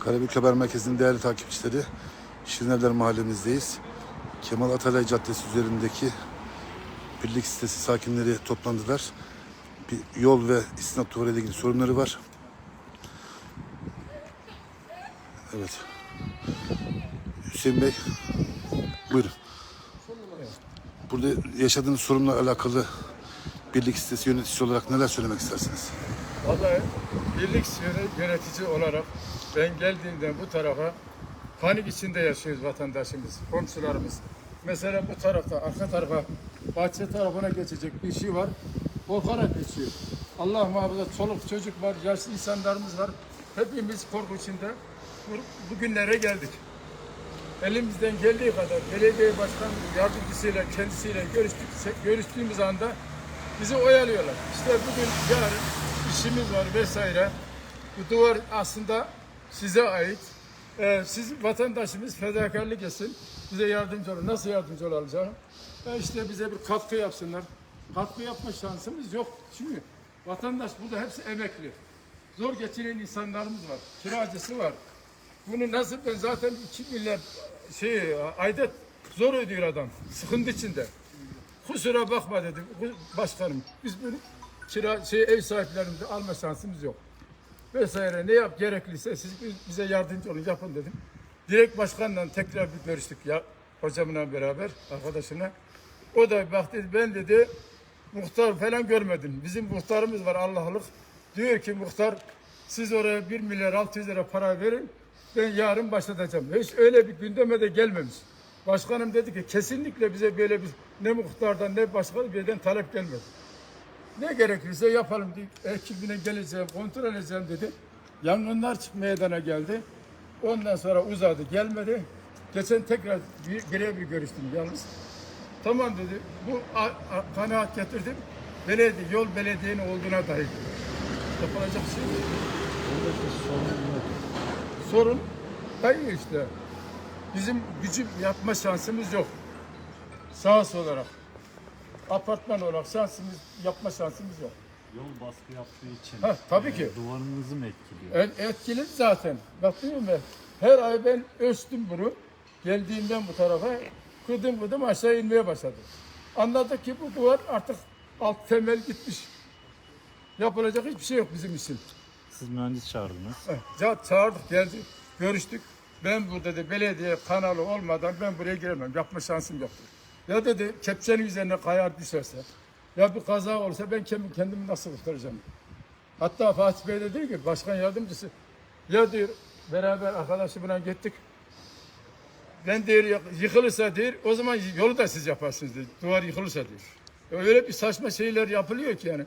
Karabük Haber Merkezi'nin değerli takipçileri, Şirinevler mahallemizdeyiz. Kemal Atalay Caddesi üzerindeki birlik sitesi sakinleri toplandılar. Bir yol ve istinat duvarı ile ilgili sorunları var. Evet. Hüseyin Bey, buyurun. Burada yaşadığınız sorunla alakalı birlik sitesi yöneticisi olarak neler söylemek istersiniz? Vallahi birlik yöne- yönetici olarak ben geldiğimden bu tarafa panik içinde yaşıyoruz vatandaşımız, komşularımız. Mesela bu tarafta, arka tarafa, bahçe tarafına geçecek bir şey var. Korkarak geçiyor. Allah muhafaza çoluk çocuk var, yaşlı insanlarımız var. Hepimiz korku içinde bu- bugünlere geldik. Elimizden geldiği kadar belediye başkan yardımcısıyla kendisiyle görüştük, görüştüğümüz anda bizi oyalıyorlar. İşte bugün yarın işimiz var vesaire. Bu duvar aslında size ait. Ee, siz vatandaşımız fedakarlık etsin. Bize yardımcı olun. Nasıl yardımcı olalım canım? Ee, işte bize bir katkı yapsınlar. Katkı yapma şansımız yok. Çünkü vatandaş burada hepsi emekli. Zor geçinen insanlarımız var. Kiracısı var. Bunu nasıl ben zaten 2 milyar şey ayda zor ödüyor adam. Sıkıntı içinde. Kusura bakma dedim "Bu- başkanım. Biz bunu kira şey ev sahiplerimize alma şansımız yok. Vesaire ne yap gerekliyse siz bize yardımcı olun yapın dedim. Direkt başkanla tekrar bir görüştük ya hocamla beraber arkadaşına. O da bak dedi ben dedi muhtar falan görmedim. Bizim muhtarımız var Allah'lık. Diyor ki muhtar siz oraya 1 milyar 600 lira para verin. Ben yarın başlatacağım. Hiç öyle bir gündeme de gelmemiş. Başkanım dedi ki kesinlikle bize böyle bir ne muhtardan ne başka bir yerden talep gelmedi. Ne gerekirse yapalım diye ekibine geleceğim, kontrol edeceğim dedi. Yangınlar meydana geldi. Ondan sonra uzadı, gelmedi. Geçen tekrar bir, birebir görüştüm yalnız. Tamam dedi. Bu a, a, kanaat getirdim. Belediye, yol belediyenin olduğuna dair. Yapılacak şey yok. Sorun kayıyor işte. Bizim gücüm yapma şansımız yok. Sahası olarak. Apartman olarak şansımız, yapma şansımız yok. Yol baskı yaptığı için Ha, tabii ki. e, duvarınızı mı etkiliyor? Et, etkili zaten. Bak değil mi? Her ay ben ölçtüm bunu. Geldiğimden bu tarafa kıdım kıdım aşağı inmeye başladı. Anladık ki bu duvar artık alt temel gitmiş. Yapılacak hiçbir şey yok bizim için. Siz mühendis çağırdınız. Ya çağırdık geldik görüştük. Ben burada dedi belediye kanalı olmadan ben buraya giremem. Yapma şansım yoktur. Ya dedi kepçenin üzerine kayar düşerse ya bir kaza olsa ben kendimi, nasıl kurtaracağım? Hatta Fatih Bey de diyor ki başkan yardımcısı ya diyor beraber arkadaşımla gittik. Ben diyor yıkılırsa diyor o zaman yolu da siz yaparsınız diyor. Duvar yıkılırsa diyor. Öyle bir saçma şeyler yapılıyor ki yani.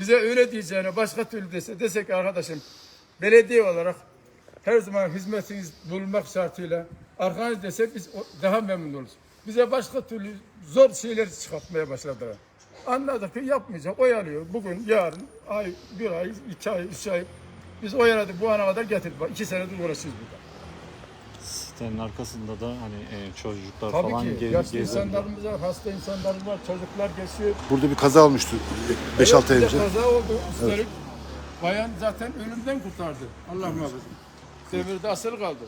Bize öyle diyeceğine başka türlü dese desek arkadaşım belediye olarak her zaman hizmetiniz bulunmak şartıyla arkanız desek biz daha memnun oluruz. Bize başka türlü zor şeyler çıkartmaya başladılar. Anladık ki yapmayacak, oyalıyor. Bugün, yarın, ay, bir ay, iki ay, üç ay. Biz oyaladık, bu ana kadar getirdik. Bak, iki senedir uğraşıyoruz burada. Sitenin arkasında da hani e, çocuklar Tabii falan ki ge- yaşlı gezebiliyor. insanlarımız var, hasta insanlarımız var, çocuklar geçiyor. Burada bir kaza olmuştu 5-6 ay Evet, bir de önce. Kaza oldu. Üstelik bayan zaten ölümden kurtardı. Allah muhafaza. Devirde asıl kaldı.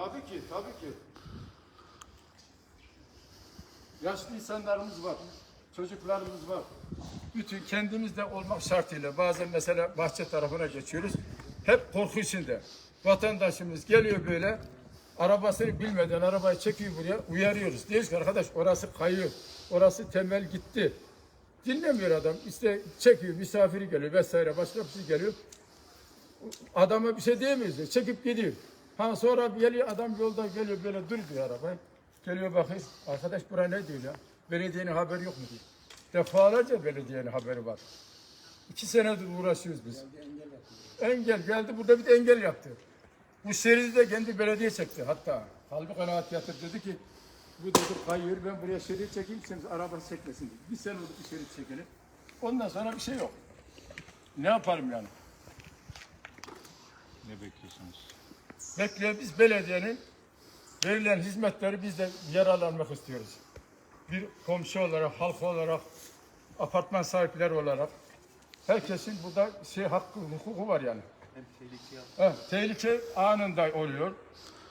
Tabii ki, tabii ki. Yaşlı insanlarımız var, çocuklarımız var. Bütün kendimizde olmak şartıyla bazen mesela bahçe tarafına geçiyoruz. Hep korku içinde. Vatandaşımız geliyor böyle arabasını bilmeden arabayı çekiyor buraya uyarıyoruz. Diyoruz ki arkadaş orası kayıyor. Orası temel gitti. Dinlemiyor adam. İşte çekiyor misafiri geliyor vesaire başka bir şey geliyor. Adama bir şey diyemeyiz. Çekip gidiyor. Ha sonra geliyor adam yolda geliyor böyle dur diyor arabayı. Geliyor bakıyor. Arkadaş bura ne diyor ya? Belediyenin haberi yok mu diyor. Defalarca belediyenin haberi var. İki senedir uğraşıyoruz biz. Engel geldi burada bir de engel yaptı. Bu şeridi de kendi belediye çekti hatta. Halbuki kanaat yatır dedi ki bu dedi kayıyor ben buraya şerit çekeyim siz araba çekmesin dedi. Bir sene oldu bir şerit çekelim. Ondan sonra bir şey yok. Ne yapalım yani? Ne bekliyorsunuz? Bekleyen biz belediyenin verilen hizmetleri biz de yararlanmak istiyoruz. bir komşu olarak, halk olarak, apartman sahipleri olarak herkesin burada şey hakkı, hukuku var yani. Hem tehlike anında oluyor.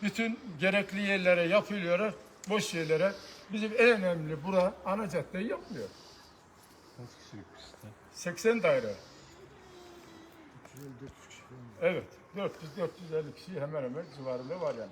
Bütün gerekli yerlere yapılıyor, boş yerlere. Bizim en önemli bura ana caddeyi yapmıyor. 80 daire. Evet, 400-450 kişi hemen hemen civarında var yani.